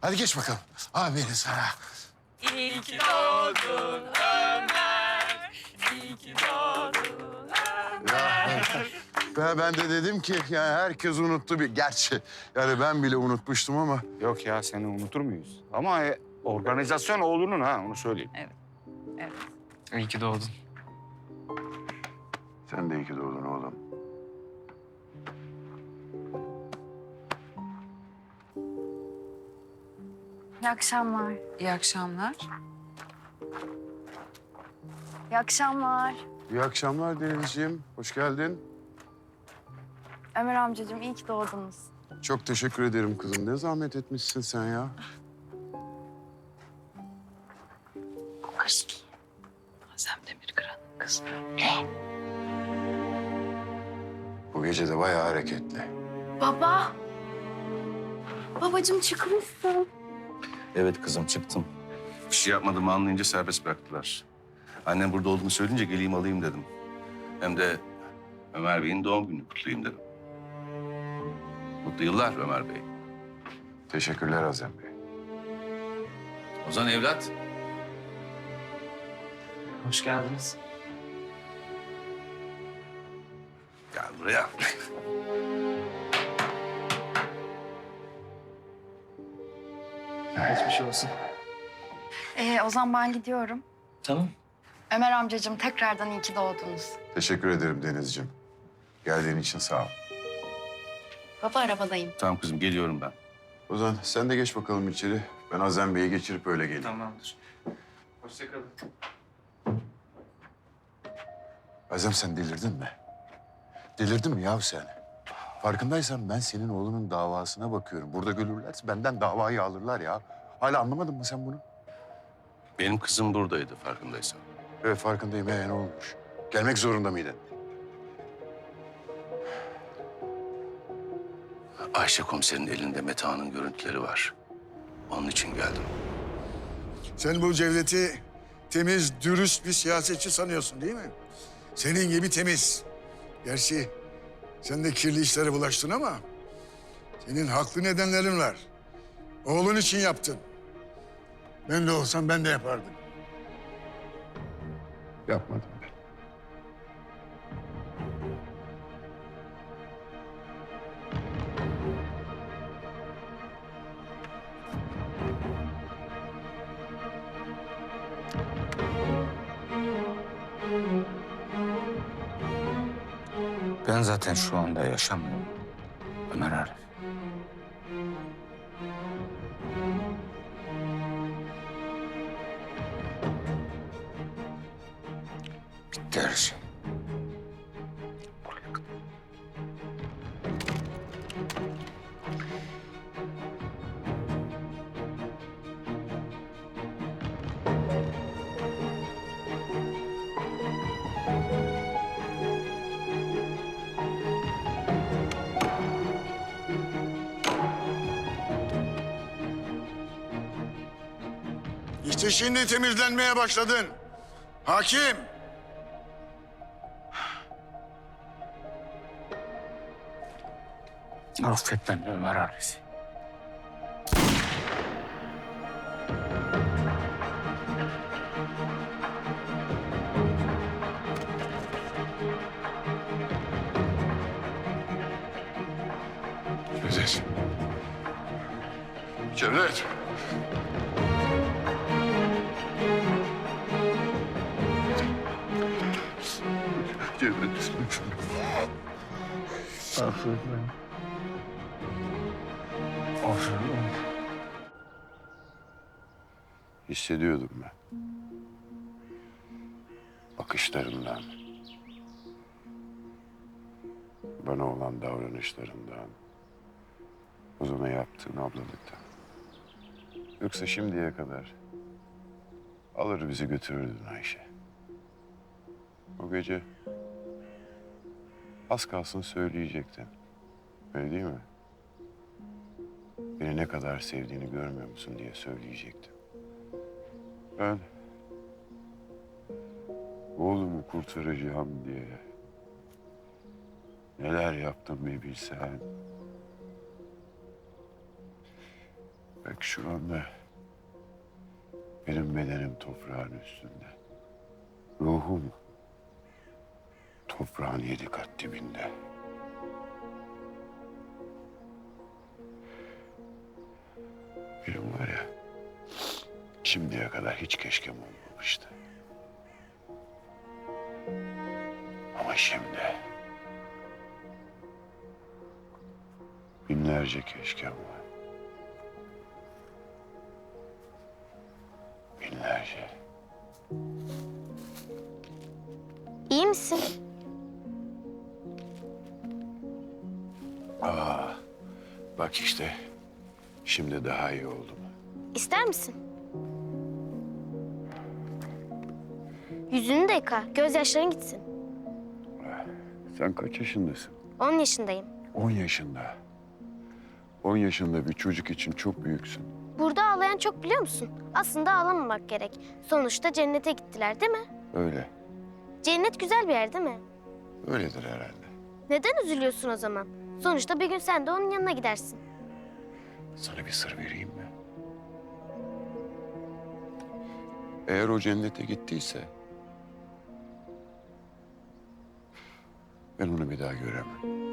Hadi geç bakalım. Aferin sana. İyi ki doğdun Ömer. İyi ki doğdun Ya, ben, ben de dedim ki yani herkes unuttu bir. Gerçi yani ben bile unutmuştum ama Yok ya seni unutur muyuz? Ama e, organizasyon oğlunun ha onu söyleyeyim. Evet. İyi ki doğdun. sen de iyi ki doğdun oğlum. İyi akşamlar. İyi akşamlar. İyi akşamlar. İyi akşamlar Denizciğim. Hoş geldin. Ömer amcacığım iyi ki doğdunuz. Çok teşekkür ederim kızım. Ne zahmet etmişsin sen ya. Azem Demirkıran'ın kızı. Bu gece de bayağı hareketli. Baba. Babacığım çıkmışsın. Evet kızım çıktım. Bir şey yapmadığımı anlayınca serbest bıraktılar. Annem burada olduğunu söyleyince geleyim alayım dedim. Hem de Ömer Bey'in doğum gününü kutlayayım dedim. Mutlu yıllar Ömer Bey. Teşekkürler Azem Bey. Ozan evlat. Hoş geldiniz. Gel buraya. Geçmiş olsun. Ee, o zaman ben gidiyorum. Tamam. Ömer amcacığım tekrardan iyi ki doğdunuz. Teşekkür ederim Denizciğim. Geldiğin için sağ ol. Baba arabadayım. tamam kızım geliyorum ben. Ozan sen de geç bakalım içeri. Ben Azem Bey'i geçirip öyle geleyim. Tamamdır. Hoşçakalın. Azem sen delirdin mi? Delirdin mi yahu sen? Farkındaysan ben senin oğlunun davasına bakıyorum. Burada görürlerse benden davayı alırlar ya. Hala anlamadın mı sen bunu? Benim kızım buradaydı farkındaysan. Evet farkındayım. Ee, ne olmuş? Gelmek zorunda mıydın? Ayşe komiserin elinde Meta'nın görüntüleri var. Onun için geldim. Sen bu Cevdet'i temiz, dürüst bir siyasetçi sanıyorsun değil mi? Senin gibi temiz. Gerçi sen de kirli işlere bulaştın ama... ...senin haklı nedenlerin var. Oğlun için yaptın. Ben de olsam ben de yapardım. Yapmadım ben. Ben zaten şu anda yaşamıyorum. Ömer Arif. Bitti her şey. İşte şimdi temizlenmeye başladın. Hakim. Affet beni Ömer Arif. Cevdet. Cevdet. Affet beni. Affet. Hissediyordum ben. Bakışlarından. Bana olan davranışlarından. Ozan'a yaptığın ablalıktan. Yoksa şimdiye kadar alır bizi götürürdün Ayşe. O gece az kalsın söyleyecektin. Öyle değil mi? Beni ne kadar sevdiğini görmüyor musun diye söyleyecektin. Ben oğlumu kurtaracağım diye neler yaptım bir bilsen. Belki şu anda benim bedenim toprağın üstünde. Ruhum toprağın yedi kat dibinde. Benim var ya şimdiye kadar hiç keşkem olmamıştı. Ama şimdi binlerce keşkem var. Binlerce. İyi misin? Aa, bak işte şimdi daha iyi oldum. İster misin? Yüzünü de yıka, gözyaşların gitsin. Sen kaç yaşındasın? 10 yaşındayım. 10 yaşında. 10 yaşında bir çocuk için çok büyüksün. Burada ağlayan çok biliyor musun? Aslında ağlamamak gerek. Sonuçta cennete gittiler değil mi? Öyle. Cennet güzel bir yer değil mi? Öyledir herhalde. Neden üzülüyorsun o zaman? Sonuçta bir gün sen de onun yanına gidersin. Sana bir sır vereyim mi? Eğer o cennete gittiyse... ...ben onu bir daha göremem.